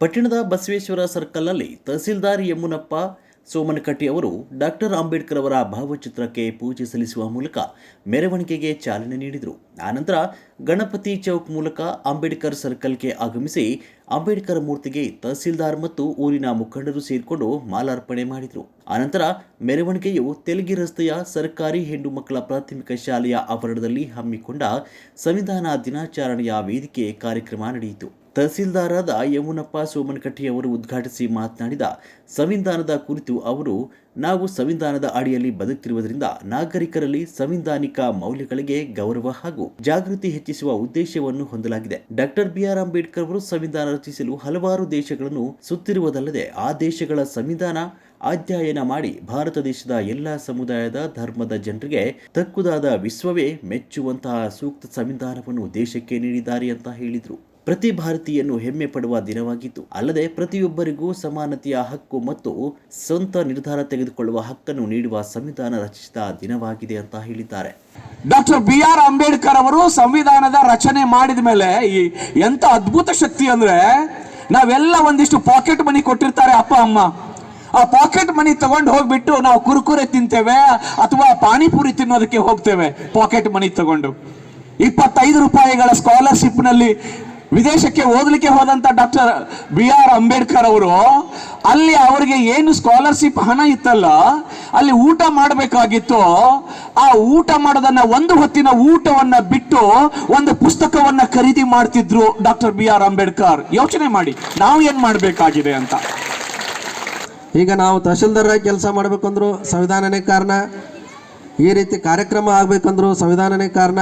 ಪಟ್ಟಣದ ಬಸವೇಶ್ವರ ಸರ್ಕಲ್ನಲ್ಲಿ ತಹಸೀಲ್ದಾರ್ ಯಮುನಪ್ಪ ಸೋಮನಕಟ್ಟಿ ಅವರು ಡಾಕ್ಟರ್ ಅಂಬೇಡ್ಕರ್ ಅವರ ಭಾವಚಿತ್ರಕ್ಕೆ ಪೂಜೆ ಸಲ್ಲಿಸುವ ಮೂಲಕ ಮೆರವಣಿಗೆಗೆ ಚಾಲನೆ ನೀಡಿದರು. ಆನಂತರ ಗಣಪತಿ ಚೌಕ್ ಮೂಲಕ ಅಂಬೇಡ್ಕರ್ ಸರ್ಕಲ್ಗೆ ಆಗಮಿಸಿ ಅಂಬೇಡ್ಕರ್ ಮೂರ್ತಿಗೆ ತಹಸೀಲ್ದಾರ್ ಮತ್ತು ಊರಿನ ಮುಖಂಡರು ಸೇರಿಕೊಂಡು ಮಾಲಾರ್ಪಣೆ ಮಾಡಿದರು. ಆನಂತರ ಮೆರವಣಿಗೆಯು ತೆಲುಗಿ ರಸ್ತೆಯ ಸರ್ಕಾರಿ ಹೆಣ್ಣು ಮಕ್ಕಳ ಪ್ರಾಥಮಿಕ ಶಾಲೆಯ ಆವರಣದಲ್ಲಿ ಹಮ್ಮಿಕೊಂಡ ಸಂವಿಧಾನ ದಿನಾಚರಣೆಯ ವೇದಿಕೆ ಕಾರ್ಯಕ್ರಮ ನಡೆಯಿತು. ತಹಸೀಲ್ದಾರಾದ ಯಮುನಪ್ಪ ಸೋಮನಕಟ್ಟಿಯವರು ಉದ್ಘಾಟಿಸಿ ಮಾತನಾಡಿದ ಸಂವಿಧಾನದ ಕುರಿತು ಅವರು ನಾವು ಸಂವಿಧಾನದ ಅಡಿಯಲ್ಲಿ ಬದುಕ್ತಿರುವುದರಿಂದ ನಾಗರಿಕರಲ್ಲಿ ಸಂವಿಧಾನಿಕ ಮೌಲ್ಯಗಳಿಗೆ ಗೌರವ ಹಾಗೂ ಜಾಗೃತಿ ಹೆಚ್ಚಿಸುವ ಉದ್ದೇಶವನ್ನು ಹೊಂದಲಾಗಿದೆ. ಡಾಕ್ಟರ್ ಬಿಆರ್ ಅಂಬೇಡ್ಕರ್ ಅವರು ಸಂವಿಧಾನ ರಚಿಸಲು ಹಲವಾರು ದೇಶಗಳನ್ನು ಸುತ್ತಿರುವುದಲ್ಲದೆ ಆ ದೇಶಗಳ ಸಂವಿಧಾನ ಅಧ್ಯಯನ ಮಾಡಿ ಭಾರತ ದೇಶದ ಎಲ್ಲ ಸಮುದಾಯದ ಧರ್ಮದ ಜನರಿಗೆ ತಕ್ಕುದಾದ ವಿಶ್ವವೇ ಮೆಚ್ಚುವಂತಹ ಸೂಕ್ತ ಸಂವಿಧಾನವನ್ನು ದೇಶಕ್ಕೆ ನೀಡಿದ್ದಾರೆ ಅಂತ ಹೇಳಿದರು. ಪ್ರತಿ ಭಾರತೀಯನ್ನು ಹೆಮ್ಮೆ ಪಡುವ ದಿನವಾಗಿತ್ತು. ಅಲ್ಲದೆ ಪ್ರತಿಯೊಬ್ಬರಿಗೂ ಸಮಾನತೆಯ ಹಕ್ಕು ಮತ್ತು ಸ್ವಂತ ನಿರ್ಧಾರ ತೆಗೆದುಕೊಳ್ಳುವ ಹಕ್ಕನ್ನು ನೀಡುವ ಸಂವಿಧಾನ ರಚಿಸಿದ ದಿನವಾಗಿದೆ ಅಂತ ಹೇಳಿದ್ದಾರೆ. ಡಾಕ್ಟರ್ ಬಿ ಆರ್ ಅಂಬೇಡ್ಕರ್ ಅವರು ಸಂವಿಧಾನದ ರಚನೆ ಮಾಡಿದ ಮೇಲೆ ಈ ಎಂತ ಅದ್ಭುತ ಶಕ್ತಿ ಅಂದ್ರೆ ನಾವೆಲ್ಲ ಒಂದಿಷ್ಟು ಪಾಕೆಟ್ ಮನಿ ಕೊಟ್ಟಿರ್ತಾರೆ ಅಪ್ಪ, ಅಮ್ಮ. ಆ ಪಾಕೆಟ್ ಮನಿ ತಗೊಂಡು ಹೋಗ್ಬಿಟ್ಟು ನಾವು ಕುರುಕುರೆ ತಿಂತೇವೆ ಅಥವಾ ಪಾನಿಪುರಿ ತಿನ್ನೋದಕ್ಕೆ ಹೋಗ್ತೇವೆ ಪಾಕೆಟ್ ಮನಿ ತಗೊಂಡು. ಇಪ್ಪತ್ತೈದು ರೂಪಾಯಿಗಳ ಸ್ಕಾಲರ್ಶಿಪ್ನಲ್ಲಿ ವಿದೇಶಕ್ಕೆ ಓದಲಿಕ್ಕೆ ಹೋದಂಥ ಡಾಕ್ಟರ್ ಬಿ ಆರ್ ಅಂಬೇಡ್ಕರ್ ಅವರು, ಅಲ್ಲಿ ಅವರಿಗೆ ಏನು ಸ್ಕಾಲರ್ಶಿಪ್ ಹಣ ಇತ್ತಲ್ಲ, ಅಲ್ಲಿ ಊಟ ಮಾಡಬೇಕಾಗಿತ್ತು. ಆ ಊಟ ಮಾಡೋದನ್ನ ಒಂದು ಹೊತ್ತಿನ ಊಟವನ್ನ ಬಿಟ್ಟು ಒಂದು ಪುಸ್ತಕವನ್ನ ಖರೀದಿ ಮಾಡ್ತಿದ್ರು ಡಾಕ್ಟರ್ ಬಿ ಆರ್ ಅಂಬೇಡ್ಕರ್. ಯೋಚನೆ ಮಾಡಿ, ನಾವು ಏನು ಮಾಡಬೇಕಾಗಿದೆ ಅಂತ. ಈಗ ನಾವು ತಹಶೀಲ್ದಾರಾಗಿ ಕೆಲಸ ಮಾಡಬೇಕಂದ್ರು ಸಂವಿಧಾನನೇ ಕಾರಣ. ಈ ರೀತಿ ಕಾರ್ಯಕ್ರಮ ಆಗಬೇಕಂದ್ರು ಸಂವಿಧಾನನೇ ಕಾರಣ.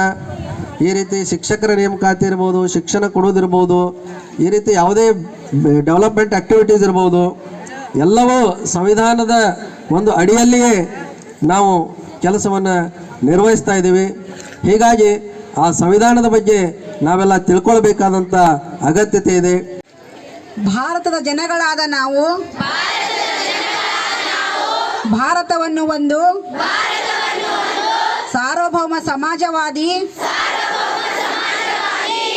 ಈ ರೀತಿ ಶಿಕ್ಷಕರ ನೇಮಕಾತಿ ಇರ್ಬೋದು, ಶಿಕ್ಷಣ ಕೊಡೋದಿರ್ಬೋದು ಈ ರೀತಿ ಯಾವುದೇ ಡೆವಲಪ್ಮೆಂಟ್ ಆ್ಯಕ್ಟಿವಿಟೀಸ್ ಇರ್ಬೋದು, ಎಲ್ಲವೂ ಸಂವಿಧಾನದ ಒಂದು ಅಡಿಯಲ್ಲಿಯೇ ನಾವು ಕೆಲಸವನ್ನು ನಿರ್ವಹಿಸ್ತಾ ಇದ್ದೀವಿ. ಹೀಗಾಗಿ ಆ ಸಂವಿಧಾನದ ಬಗ್ಗೆ ನಾವೆಲ್ಲ ತಿಳ್ಕೊಳ್ಬೇಕಾದಂಥ ಅಗತ್ಯತೆ ಇದೆ. ಭಾರತದ ಜನಗಳಾದ ನಾವು, ಭಾರತವನ್ನು ಒಂದು, ಸಾರ್ವಭೌಮ ಸಮಾಜವಾದಿ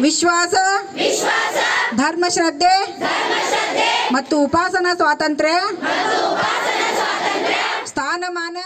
ವಿಶ್ವಾಸ ಧರ್ಮಶ್ರದ್ಧೆ ಮತ್ತು ಉಪಾಸನಾ ಸ್ವಾತಂತ್ರ್ಯ ಸ್ಥಾನಮಾನ